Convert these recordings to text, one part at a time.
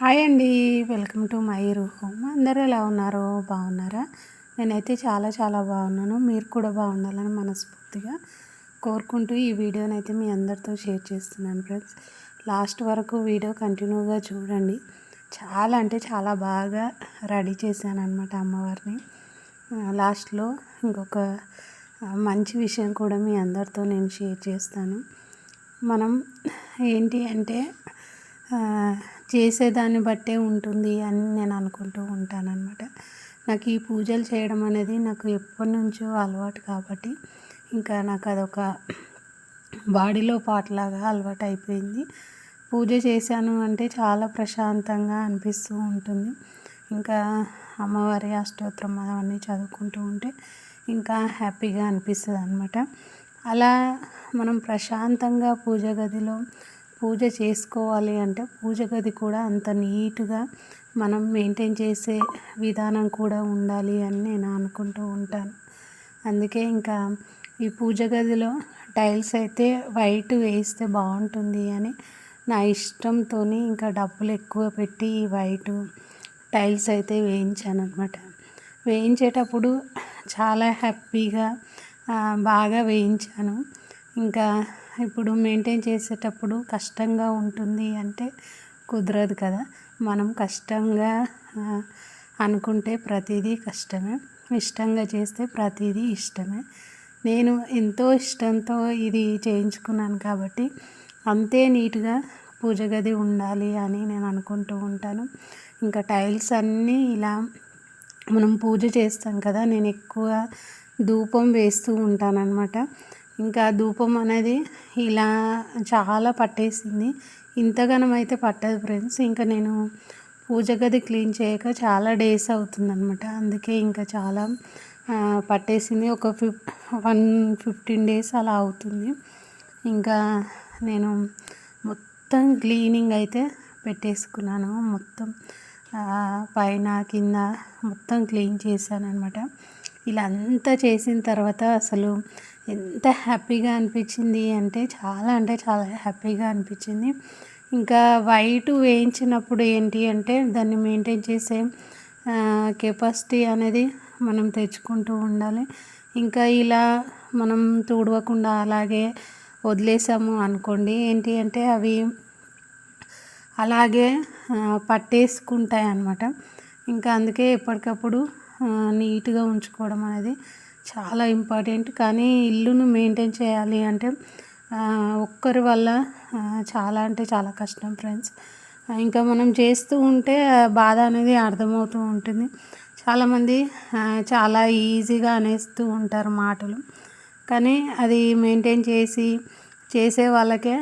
Hi అండి. Welcome to my home అందరూ ఎలా ఉన్నారో బాగున్నారా? నేనైతే చాలా చాలా బాగున్నాను. మీరు కూడా బాగుండాలని మనస్ఫూర్తిగా కోరుకుంటూ ఈ వీడియోని అయితే మీ అందరితో షేర్ చేస్తున్నాను ఫ్రెండ్స్. లాస్ట్ వరకు వీడియో కంటిన్యూగా చూడండి. చాలా అంటే చాలా బాగా రెడీ చేశాను అనమాట అమ్మవారిని లాస్ట్లో ఇంకొక మంచి విషయం కూడా మీ అందరితో నేను షేర్ చేస్తాను. మనం ఏంటి అంటే చేసేదాన్ని బట్టే ఉంటుంది అని నేను అనుకుంటూ ఉంటాను అనమాట నాకు ఈ పూజలు చేయడం అనేది నాకు ఎప్పటి నుంచో అలవాటు కాబట్టి ఇంకా నాకు అదొక బాడీలో పాటలాగా అలవాటు అయిపోయింది. పూజ చేశాను అంటే చాలా ప్రశాంతంగా అనిపిస్తూ ఉంటుంది. ఇంకా అమ్మవారి అష్టోత్తరం అవన్నీ చదువుకుంటూ ఉంటే ఇంకా హ్యాపీగా అనిపిస్తుంది అనమాట అలా మనం ప్రశాంతంగా పూజ గదిలో పూజ చేసుకోవాలి అంటే పూజ గది కూడా అంత నీట్గా మనం మెయింటైన్ చేసే విధానం కూడా ఉండాలి అని నేను అనుకుంటూ ఉంటాను. అందుకే ఇంకా ఈ పూజ గదిలో టైల్స్ అయితే వైట్ వేస్తే బాగుంటుంది అని నా ఇష్టంతో ఇంకా డబ్బులు ఎక్కువ పెట్టి ఈ వైట్ టైల్స్ అయితే వేయించాను అనమాట వేయించేటప్పుడు చాలా హ్యాపీగా బాగా వేయించాను. ఇంకా ఇప్పుడు మెయింటైన్ చేసేటప్పుడు కష్టంగా ఉంటుంది అంటే కుదరదు కదా. మనం కష్టంగా అనుకుంటే ప్రతిదీ కష్టమే. ఇష్టంగా చేస్తే ప్రతిదీ ఇష్టమే. నేను ఎంతో ఇష్టంతో ఇది చేయించుకున్నాను కాబట్టి అంతే నీట్గా పూజ గది ఉండాలి అని నేను అనుకుంటూ ఉంటాను. ఇంకా టైల్స్ అన్నీ ఇలా మనం పూజ చేస్తాం కదా నేను ఎక్కువ ధూపం వేస్తూ ఉంటానన్నమాట. ఇంకా ధూపం అనేది ఇలా చాలా పట్టేసింది. ఇంతగానం అయితే పట్టదు ఫ్రెండ్స్. ఇంకా నేను పూజ గది క్లీన్ చేయక చాలా డేస్ అవుతుందన్నమాట. అందుకే ఇంకా చాలా పట్టేసింది. ఒక ఫిఫ్ వన్ ఫిఫ్టీన్ డేస్ అలా అవుతుంది. ఇంకా నేను మొత్తం క్లీనింగ్ అయితే పెట్టేసుకున్నాను. మొత్తం పైన కింద మొత్తం క్లీన్ చేశాను అనమాట ఇలా అంతా చేసిన తర్వాత అసలు ఎంత హ్యాపీగా అనిపించింది అంటే చాలా అంటే చాలా హ్యాపీగా అనిపించింది. ఇంకా వైట్ వేయించినప్పుడు ఏంటి అంటే దాన్ని మెయింటైన్ చేసే కెపాసిటీ అనేది మనం తెచ్చుకుంటూ ఉండాలి. ఇంకా ఇలా మనం తుడవకుండా అలాగే వదిలేసాము అనుకోండి ఏంటి అంటే అవి అలాగే పట్టేసుకుంటాయి అన్నమాట ఇంకా అందుకే ఎప్పటికప్పుడు నీట్గా ఉంచుకోవడం అనేది చాలా ఇంపార్టెంట్. కానీ ఇల్లును మెయింటైన్ చేయాలి అంటే ఒక్కరి వల్ల చాలా అంటే చాలా కష్టం ఫ్రెండ్స్. ఇంకా మనం చేస్తూ ఉంటే బాధ అనేది అర్థమవుతూ ఉంటుంది. చాలామంది చాలా ఈజీగా అనేస్తూ ఉంటారు మాటలు. కానీ అది మెయింటైన్ చేసి చేసే వాళ్ళకే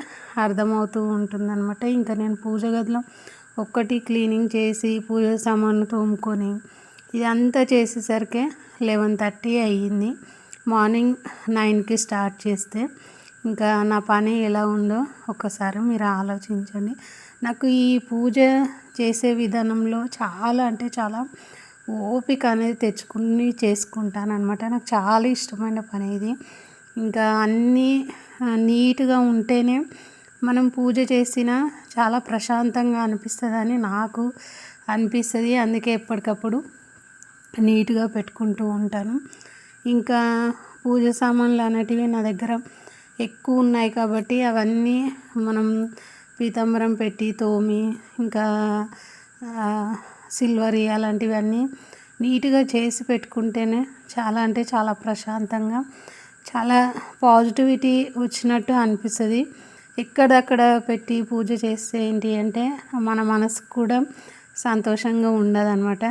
అర్థమవుతూ ఉంటుందన్నమాట. ఇంకా నేను పూజ గదిలో ఒక్కటి క్లీనింగ్ చేసి పూజ సామాన్లు తోముకొని ఇదంతా చేసేసరికి లెవెన్ థర్టీ అయ్యింది. మార్నింగ్ నైన్కి స్టార్ట్ చేస్తే ఇంకా నా పని ఎలా ఉందో ఒక్కసారి మీరు ఆలోచించండి. నాకు ఈ పూజ చేసే విధానంలో చాలా అంటే చాలా ఓపిక అనేది తెచ్చుకుని చేసుకుంటాను అనమాట నాకు చాలా ఇష్టమైన పని ఇది. ఇంకా అన్నీ నీట్గా ఉంటేనే మనం పూజ చేసినా చాలా ప్రశాంతంగా అనిపిస్తుందని నాకు అనిపిస్తుంది. అందుకే ఎప్పటికప్పుడు నీట్గా పెట్టుకుంటూ ఉంటాను. ఇంకా పూజ సామాన్లు అనేటివి నా దగ్గర ఎక్కువ ఉన్నాయి కాబట్టి అవన్నీ మనం పీతాంబరం పెట్టి తోమి ఇంకా సిల్వర్ అలాంటివన్నీ నీట్గా చేసి పెట్టుకుంటేనే చాలా అంటే చాలా ప్రశాంతంగా చాలా పాజిటివిటీ వచ్చినట్టు అనిపిస్తుంది. ఎక్కడక్కడ పెట్టి పూజ చేస్తే ఏంటి అంటే మన మనసుకు కూడా సంతోషంగా ఉండదన్నమాట.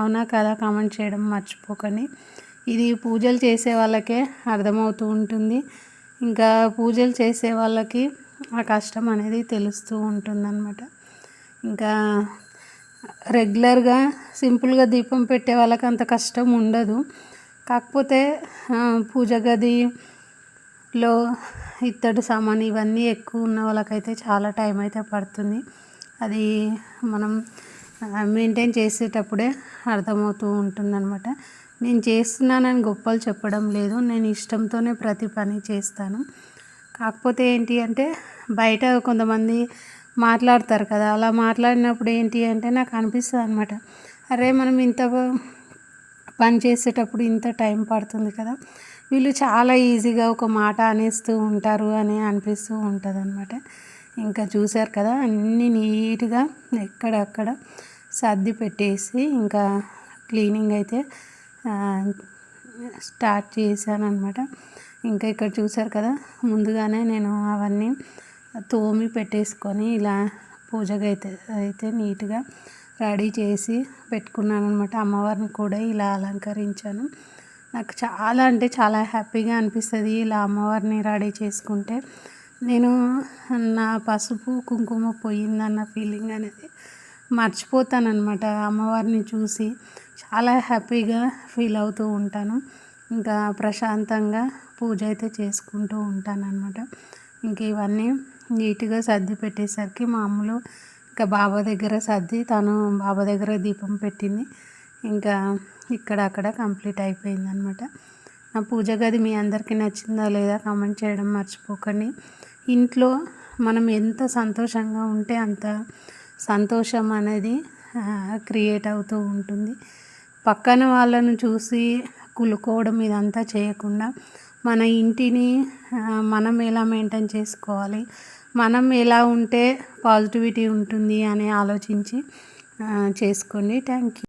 అవునా కదా కామెంట్ చేయడం మర్చిపోకండి. ఇది పూజలు చేసే వాళ్ళకే అర్థమవుతూ ఉంటుంది. ఇంకా పూజలు చేసే వాళ్ళకి ఆ కష్టం అనేది తెలుస్తూ ఉంటుందన్నమాట. ఇంకా రెగ్యులర్గా సింపుల్గా దీపం పెట్టే వాళ్ళకి అంత కష్టం ఉండదు. కాకపోతే పూజ గదిలో ఇత్తడి సామాన్ ఇవన్నీ ఎక్కువ ఉన్న వాళ్ళకైతే చాలా టైం అయితే పడుతుంది. అది మనం మెయింటైన్ చేసేటప్పుడే అర్థమవుతూ ఉంటుందన్నమాట. నేను చేస్తున్నానని గొప్పలు చెప్పడం లేదు. నేను ఇష్టంతోనే ప్రతి పని చేస్తాను. కాకపోతే ఏంటి అంటే బయట కొంతమంది మాట్లాడతారు కదా అలా మాట్లాడినప్పుడు ఏంటి అంటే నాకు అనిపిస్తుంది అనమాట అరే మనం ఇంత పని చేసేటప్పుడు ఇంత టైం పడుతుంది కదా వీళ్ళు చాలా ఈజీగా ఒక మాట అనేస్తూ ఉంటారు అని అనిపిస్తూ ఉంటుంది అనమాట ఇంకా చూశారు కదా అన్నీ నీట్గా ఎక్కడక్కడ సర్ది పెట్టేసి ఇంకా క్లీనింగ్ అయితే స్టార్ట్ చేశాను అనమాట ఇంకా ఇక్కడ చూశారు కదా ముందుగానే నేను అవన్నీ తోమి పెట్టేసుకొని ఇలా పూజగా అయితే అయితే నీట్గా రెడీ చేసి పెట్టుకున్నాను అనమాట అమ్మవారిని కూడా ఇలా అలంకరించాను. నాకు చాలా అంటే చాలా హ్యాపీగా అనిపిస్తుంది ఇలా అమ్మవారిని రెడీ చేసుకుంటే. నేను నా పసుపు కుంకుమ పోయిందన్న ఫీలింగ్ అనేది మర్చిపోతానమాట అమ్మవారిని చూసి. చాలా హ్యాపీగా ఫీల్ అవుతూ ఉంటాను. ఇంకా ప్రశాంతంగా పూజ అయితే చేసుకుంటూ ఉంటాను అనమాట ఇంక ఇవన్నీ నీట్గా సర్ది పెట్టేసరికి మామూలు ఇంకా బాబా దగ్గర సర్ది తను బాబా దగ్గర దీపం పెట్టింది. ఇంకా ఇక్కడ అక్కడ కంప్లీట్ అయిపోయింది అనమాట నా పూజ గది మీ అందరికీ నచ్చిందా లేదా కామెంట్ చేయడం మర్చిపోకండి. ఇంట్లో మనం ఎంత సంతోషంగా ఉంటే అంత సంతోషం అనేది క్రియేట్ అవుతూ ఉంటుంది. పక్కన వాళ్ళను చూసి కులుకోవడం ఇదంతా చేయకుండా మన ఇంటిని మనం ఎలా మెయింటైన్ చేసుకోవాలి మనం ఎలా ఉంటే పాజిటివిటీ ఉంటుంది అని ఆలోచించి చేసుకోండి. Thank you